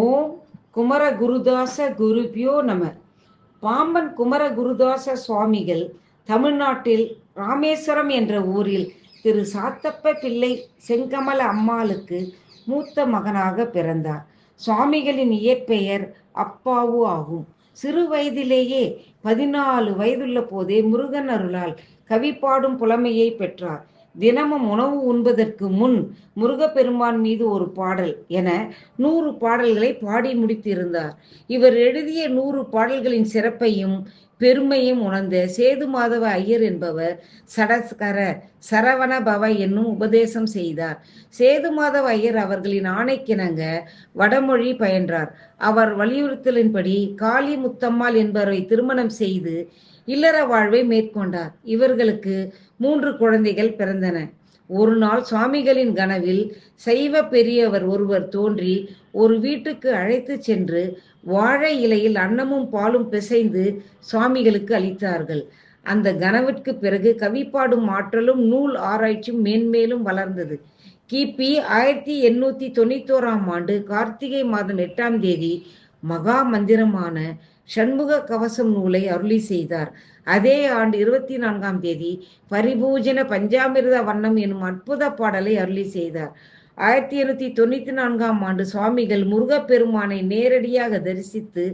ஓம் குமர குருதாச குருபியோ நம. பாம்பன் குமர குருதாச சுவாமிகள் தமிழ்நாட்டில் ராமேஸ்வரம் என்ற ஊரில் திரு சாத்தப்ப பிள்ளை செங்கமல அம்மாளுக்கு மூத்த மகனாக பிறந்தார். சுவாமிகளின் இயற்பெயர் அப்பாவு ஆகும். சிறு வயதிலேயே பதினாலு வயதுள்ள போதே முருகன் அருளால் கவி பாடும் புலமையை பெற்றார். தினமும் உணவு உண்பதற்கு முன் முருகப்பெருமான் மீது ஒரு பாடல் என நூறு பாடல்களை பாடி முடித்திருந்தார். இவர் எழுதிய நூறு பாடல்களின் சிறப்பையும் பெருமையும் உணர்ந்த சேது மாதவ ஐயர் என்பவர் சடஸ்கர சரவண பவ என்னும் உபதேசம் செய்தார். சேது மாதவ ஐயர் அவர்களின் ஆணைக்கிணங்க வடமொழி பயின்றார். அவர் வலியுறுத்தலின்படி காளி முத்தம்மாள் என்பவரை திருமணம் செய்து இல்லற வாழ்வை மேற்கொண்டார். இவர்களுக்கு மூன்று குழந்தைகள் பிறந்தன. ஒரு நாள் சுவாமிகளின் கனவில் சைவ பெரியவர் ஒருவர் தோன்றி ஒரு வீட்டுக்கு அழைத்து சென்று வாழை இலையில் அன்னமும் பாலும் பிசைந்து சுவாமிகளுக்கு அளித்தார்கள். அந்த கனவிற்கு பிறகு கவிப்பாடும் ஆற்றலும் நூல் ஆராய்ச்சியும் மேன்மேலும் வளர்ந்தது. கிபி ஆயிரத்தி எண்ணூத்தி தொண்ணூத்தோராம் ஆண்டு கார்த்திகை மாதம் எட்டாம் தேதி மகா மந்திரமான சண்முக கவசம் நூலை அருளி செய்தார். அதே ஆண்டு இருபத்தி நான்காம் தேதி பரிபூஜன பஞ்சாமிர்த வண்ணம் எனும் அற்புத பாடலை அருளி செய்தார். ஆயிரத்தி எழுநூத்தி தொண்ணூத்தி நான்காம் ஆண்டு சுவாமிகள் முருகப்பெருமானை நேரடியாக தரிசித்து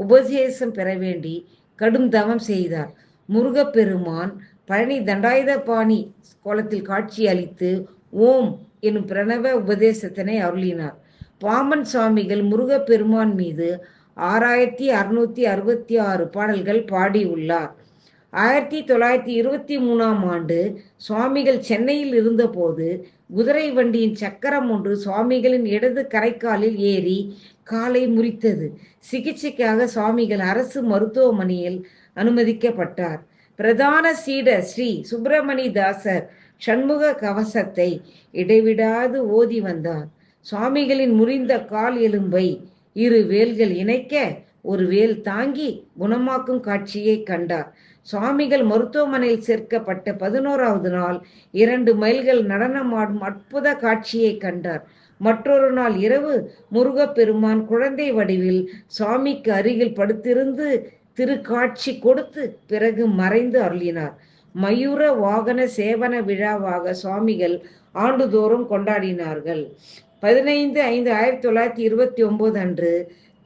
உபதேசம் பெற வேண்டி கடும் தவம் செய்தார். முருகப்பெருமான் பழனி தண்டாயுதபாணி கோலத்தில் காட்சி அளித்து ஓம் எனும் பிரணவ உபதேசத்தினை அருளினார். பாம்பன் சுவாமிகள் முருகப்பெருமான் மீது ஆறாயிரத்தி அறுநூத்தி அறுபத்தி ஆறு பாடல்கள் பாடியுள்ளார். ஆயிரத்தி தொள்ளாயிரத்தி இருபத்தி மூணாம் ஆண்டு சுவாமிகள் சென்னையில் இருந்தபோது குதிரை வண்டியின் சக்கரம் ஒன்று சுவாமிகளின் இடது கரைக்காலில் ஏறி காலை முறித்தது. சிகிச்சைக்காக சுவாமிகள் அரசு மருத்துவமனையில் அனுமதிக்கப்பட்டார். பிரதான சீடர் ஸ்ரீ சுப்பிரமணி தாசர் சண்முக கவசத்தை இடைவிடாது ஓதி வந்தார். சுவாமிகளின் முறிந்த கால் எலும்பை இரு வேல்கள் இணைக்க ஒரு வேல் தாங்கி குணமாக்கும் காட்சியை கண்டார். சுவாமிகள் மருத்துவமனையில் சேர்க்கப்பட்ட பதினோராவது நாள் இரண்டு மைல்கள் நடனமாடும் அற்புத காட்சியை கண்டார். மற்றொரு நாள் இரவு முருகப்பெருமான் குழந்தை வடிவில் சுவாமிக்கு அருகில் படுத்திருந்து திருக்காட்சி கொடுத்து பிறகு மறைந்து அருளினார். மயூர வாகன சேவன விழாவாக சுவாமிகள் ஆண்டுதோறும் கொண்டாடினார்கள். பதினைந்து ஐந்து ஆயிரத்தி தொள்ளாயிரத்தி இருபத்தி ஒன்பது அன்று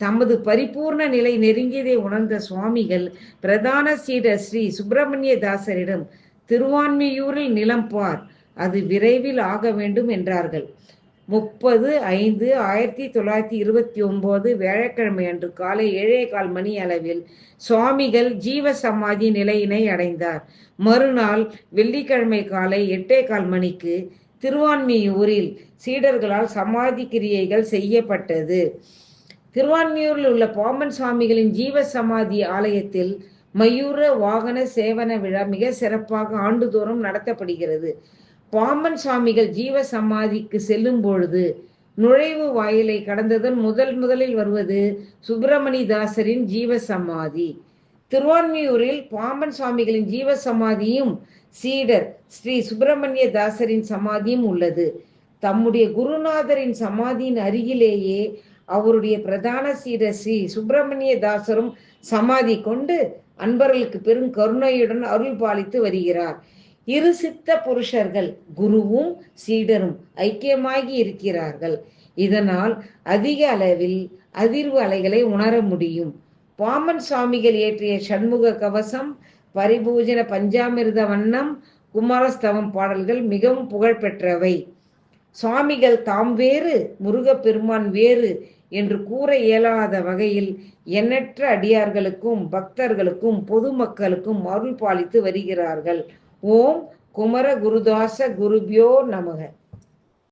தமது பரிபூர்ண நிலை நெருங்கியதை உணர்ந்த சுவாமிகள் பிரதான சீடர் ஸ்ரீ சுப்பிரமணிய தாசரிடம் திருவான்மையூரில் நிலம் பார் அது விரைவில் ஆக வேண்டும் என்றார்கள். முப்பது ஐந்து ஆயிரத்தி தொள்ளாயிரத்தி இருபத்தி ஒன்பது வியாழக்கிழமை அன்று காலை ஏழே கால் மணி அளவில் சுவாமிகள் ஜீவ சமாதி நிலையினை அடைந்தார். மறுநாள் வெள்ளிக்கிழமை காலை எட்டே கால் மணிக்கு திருவான்மியூரில் சீடர்களால் சமாதி கிரியைகள் செய்யப்பட்டது. திருவான்மியூரில் உள்ள பாம்பன் சுவாமிகளின் ஜீவ சமாதி ஆலயத்தில் மயூர வாகன சேவன விழா மிக சிறப்பாக ஆண்டுதோறும் நடத்தப்படுகிறது. பாம்பன் சுவாமிகள் ஜீவ சமாதிக்கு செல்லும் பொழுது நுழைவு வாயிலை கடந்ததும் முதல் முதலில் வருவது சுப்பிரமணிதாசரின் ஜீவ சமாதி. திருவான்மியூரில் பாம்பன் சுவாமிகளின் ஜீவ சமாதியும் சீடர் ஸ்ரீ சுப்பிரமணிய தாசரின் சமாதியும் உள்ளது. தம்முடைய குருநாதரின் சமாதியின் அருகிலேயே அவருடைய பிரதான சீடர் ஸ்ரீ சுப்பிரமணிய தாசரும் சமாதி கொண்டு அன்பர்களுக்கு பெரும் கருணையுடன் அருள் பாலித்து வருகிறார். இரு சித்த புருஷர்கள் குருவும் சீடரும் ஐக்கியமாகி இருக்கிறார்கள். இதனால் அதிக அளவில் அதிர்வு அலைகளை உணர முடியும். பாமன் சுவாமிகள் இயற்றிய சண்முக கவசம் பரிபூஜன பஞ்சாமிர்த வண்ணம் குமாரஸ்தவம் பாடல்கள் மிகவும் புகழ்பெற்றவை சுவாமிகள் தாம் வேறு முருகப்பெருமான் வேறு என்று கூற இயலாத வகையில் எண்ணற்ற அடியார்களுக்கும் பக்தர்களுக்கும் பொதுமக்களுக்கும் அருள் பாலித்து வருகிறார்கள். ஓம் குமர குருதாச குருபியோ நமக.